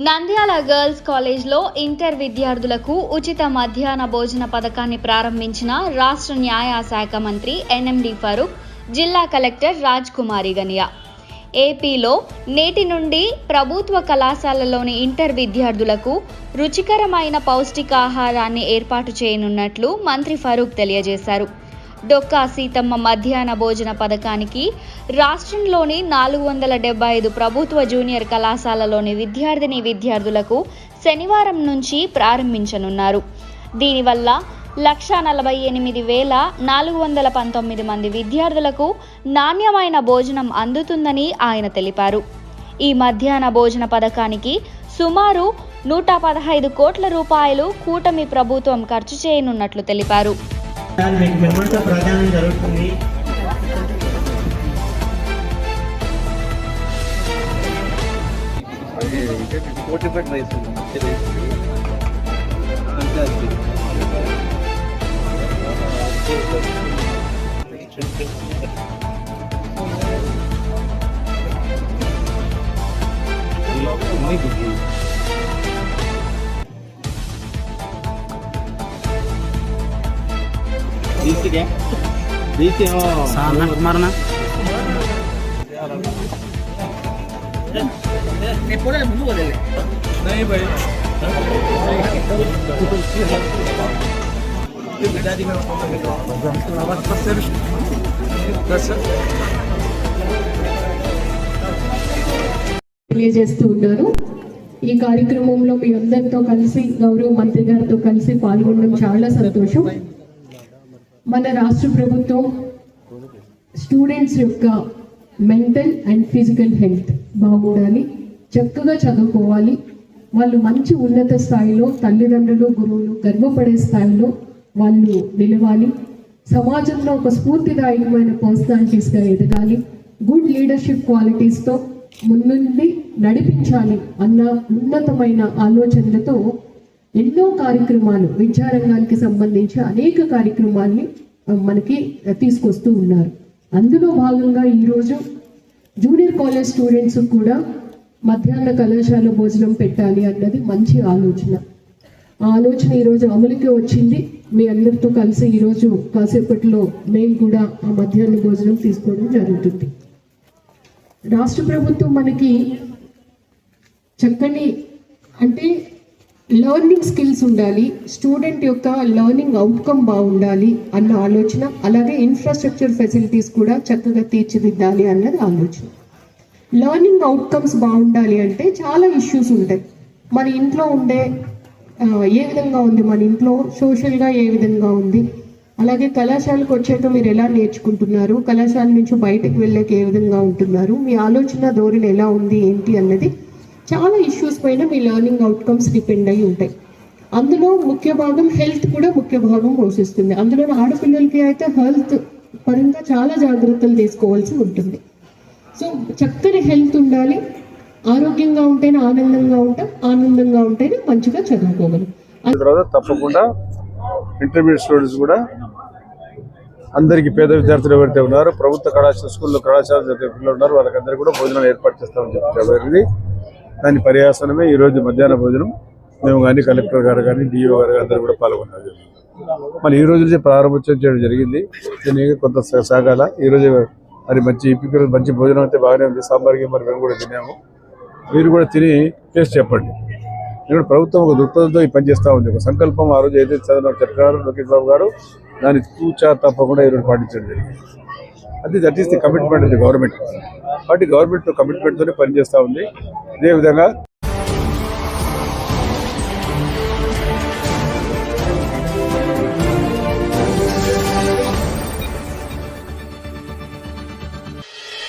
Nandyal girls కాలేజ్లో inter విద్యార్థులకు ఉచిత మధ్యాహ్న భోజన పథకాన్ని ప్రారంభించిన రాష్ట్ర న్యాయ శాఖ మంత్రి ఎన్ఎండి ఫరూక్ జిల్లా కలెక్టర్ రాజ్ కుమారి గనియా. ఏపీలో నేటి నుండి ప్రభుత్వ కళాశాలలోని ఇంటర్ విద్యార్థులకు రుచికరమైన పౌష్టికాహారాన్ని ఏర్పాటు చేయనున్నట్లు మంత్రి ఫరూక్ తెలియజేశారు. డొక్కా సీతమ్మ మధ్యాహ్న భోజన పథకానికి రాష్ట్రంలోని నాలుగు వందల డెబ్బై ఐదు ప్రభుత్వ జూనియర్ కళాశాలలోని విద్యార్థిని విద్యార్థులకు శనివారం నుంచి ప్రారంభించనున్నారు. దీనివల్ల లక్ష నలభై ఎనిమిది వేల నాలుగు వందల పంతొమ్మిది మంది విద్యార్థులకు నాణ్యమైన భోజనం అందుతుందని ఆయన తెలిపారు. ఈ మధ్యాహ్న భోజన పథకానికి సుమారు నూట పదహైదు కోట్ల రూపాయలు కూటమి ప్రభుత్వం ఖర్చు చేయనున్నట్లు తెలిపారు. మీకు మెమోతో ప్రదానం జరుగుతుంది కోటి పెట్టి రైస్ మంచి రైస్ क्या बीसी हो सामने मारना नहीं भाई తెలియజేస్తూ ఉన్నారు ఈ కార్యక్రమంలో మీ అందరితో కలిసి గౌరవ మంత్రి గారితో కలిసి పాల్గొనడం చాలా సంతోషం మన రాష్ట్ర ప్రభుత్వం స్టూడెంట్స్ యొక్క మెంటల్ అండ్ ఫిజికల్ హెల్త్ బాగుండాలి చక్కగా చదువుకోవాలి. వాళ్ళు మంచి ఉన్నత స్థాయిలో తల్లిదండ్రులు గురువులు గర్వపడే స్థాయిలో వాళ్ళు నిలవాలి. సమాజంలో ఒక స్ఫూర్తిదాయకమైన పర్సనాలిటీస్గా ఎదగాలి. గుడ్ లీడర్షిప్ క్వాలిటీస్తో ముందుండి నడిపించాలి అన్న ఉన్నతమైన ఆలోచనలతో ఎన్నో కార్యక్రమాలు విద్యారంగానికి సంబంధించి అనేక కార్యక్రమాల్ని మనకి తీసుకొస్తూ ఉన్నారు. అందులో భాగంగా ఈరోజు జూనియర్ కాలేజ్ స్టూడెంట్స్ కూడా మధ్యాహ్న కళాశాల భోజనం పెట్టాలి అన్నది మంచి ఆలోచన. ఆ ఆలోచన ఈరోజు అమలుకి వచ్చింది. మీ అందరితో కలిసి ఈరోజు కాసేపట్లో మేము కూడా ఆ మధ్యాహ్న భోజనం తీసుకోవడం జరుగుతుంది. రాష్ట్ర ప్రభుత్వం మనకి చక్కని అంటే లెర్నింగ్ స్కిల్స్ ఉండాలి స్టూడెంట్ యొక్క లెర్నింగ్ అవుట్కమ్ బాగుండాలి అన్న ఆలోచన అలాగే ఇన్ఫ్రాస్ట్రక్చర్ ఫెసిలిటీస్ కూడా చక్కగా తీర్చిదిద్దాలి అన్నది ఆలోచన. లెర్నింగ్ అవుట్కమ్స్ బాగుండాలి అంటే చాలా ఇష్యూస్ ఉంటాయి. మన ఇంట్లో ఉండే ఏ విధంగా ఉంది? మన ఇంట్లో సోషల్గా ఏ విధంగా ఉంది? అలాగే కళాశాలకు వచ్చాక మీరు ఎలా నేర్చుకుంటున్నారు? కళాశాల నుంచి బయటకు వెళ్ళాక ఏ విధంగా ఉంటున్నారు? మీ ఆలోచన ధోరణి ఎలా ఉంది? ఏంటి అన్నది చాలా ఇష్యూస్ పైన మీ లెర్నింగ్ అవుట్కమ్స్ డిపెండ్ అయి ఉంటాయి. అందులో ముఖ్య భాగం హెల్త్ కూడా ముఖ్య భాగం పోషిస్తుంది. అందులో ఆడపిల్లలకి అయితే హెల్త్ పరంగా చాలా జాగ్రత్తలు తీసుకోవాల్సి ఉంటుంది. సో చక్కని హెల్త్ ఉండాలి. ఆరోగ్యంగా ఉంటేనే ఆనందంగా ఉంటాం. ఆనందంగా ఉంటేనే మంచిగా చదువుకోగలం. తర్వాత తప్పకుండా ఇంటర్మీడియట్ స్టూడెంట్స్ కూడా అందరికీ పేద విద్యార్థులు ఎవరైతే ఉన్నారో ప్రభుత్వ కళాశాల స్కూల్లో కళాశాల చదివే పిల్లలు ఉన్నారు వాళ్ళకందరికీ కూడా భోజనం ఏర్పాటు చేస్తామని చెప్పి జరిగింది దాని పర్యాసనమే ఈరోజు మధ్యాహ్న భోజనం. మేము కానీ కలెక్టర్ గారు కానీ డిఓ గారు అందరూ కూడా పాల్గొన్నారు మరి ఈ రోజు నుంచి ప్రారంభోత్సవం చేయడం జరిగింది. దీనికి కొంత సాగాల. ఈ రోజు మరి మంచి ఇప్పుడు మంచి భోజనం అయితే బాగానే ఉంది. సాంబార్ గిమ్మర్ మేము కూడా తిన్నాము. మీరు కూడా తిని టేస్ట్ చెప్పండి. ఇక్కడ ప్రభుత్వం ఒక దృక్పథంతో ఈ పని చేస్తూ ఉంది. ఒక సంకల్పం ఆ రోజు ఏదైతే చదివిన చెప్పారు లోకేష్ బాబు గారు దాన్ని తూచా తప్పకుండా ఈరోజు పాటించడం జరిగింది. అది that is the commitment of the government కాబట్టి గవర్నమెంట్ కమిట్మెంట్తోనే పనిచేస్తూ ఉంది. ఇదే విధంగా